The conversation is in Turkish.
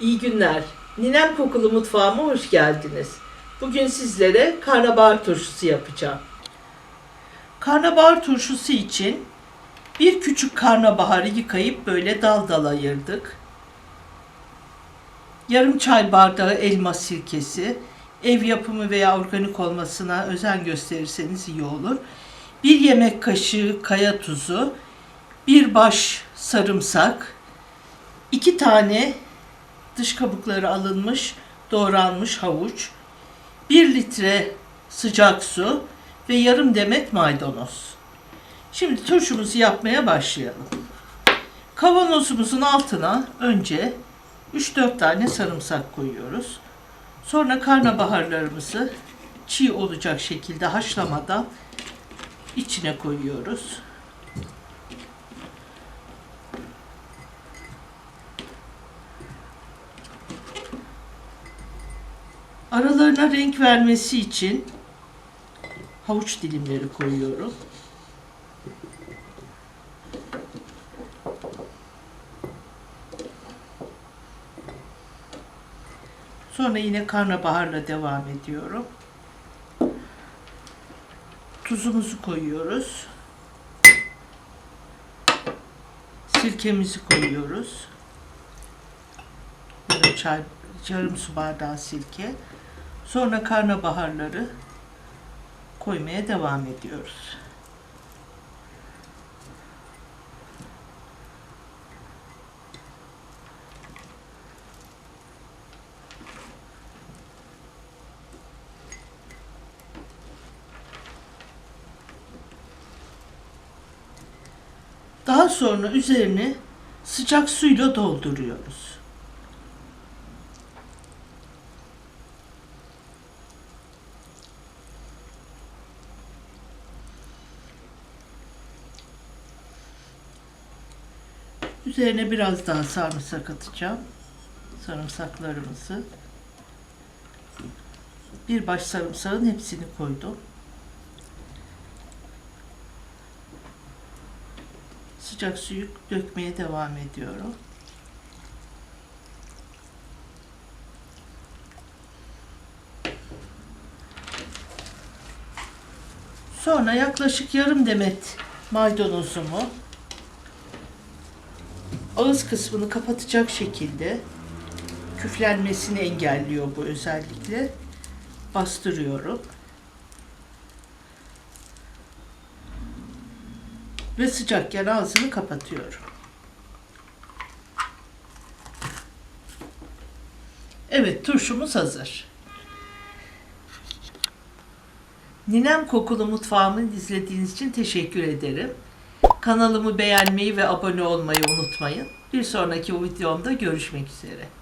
İyi günler. Ninem Kokulu Mutfağıma hoş geldiniz. Bugün sizlere karnabahar turşusu yapacağım. Karnabahar turşusu için bir küçük karnabaharı yıkayıp böyle dal dal ayırdık. Yarım çay bardağı elma sirkesi, ev yapımı veya organik olmasına özen gösterirseniz iyi olur. Bir yemek kaşığı kaya tuzu, bir baş sarımsak, iki tane dış kabukları alınmış, doğranmış havuç, 1 litre sıcak su ve yarım demet maydanoz. Şimdi turşumuzu yapmaya başlayalım. Kavanozumuzun altına önce 3-4 tane sarımsak koyuyoruz. Sonra karnabaharlarımızı çiğ olacak şekilde haşlamadan içine koyuyoruz. Aralarına renk vermesi için havuç dilimleri koyuyorum. Sonra yine karnabaharla devam ediyorum. Tuzumuzu koyuyoruz. Sirkemizi koyuyoruz. Çay, yarım su bardağı sirke. Sonra karnabaharları koymaya devam ediyoruz. Daha sonra üzerine sıcak suyla dolduruyoruz. Üzerine biraz daha sarımsak atacağım. Sarımsaklarımızı. Bir baş sarımsağın hepsini koydum. Sıcak suyu dökmeye devam ediyorum. Sonra yaklaşık yarım demet maydanozumu ağız kısmını kapatacak şekilde küflenmesini engelliyor bu özellikle. Bastırıyorum. Ve sıcakken ağzını kapatıyorum. Evet, turşumuz hazır. Ninem Kokulu Mutfağımı izlediğiniz için teşekkür ederim. Kanalımı beğenmeyi ve abone olmayı unutmayın. Bir sonraki videomda görüşmek üzere.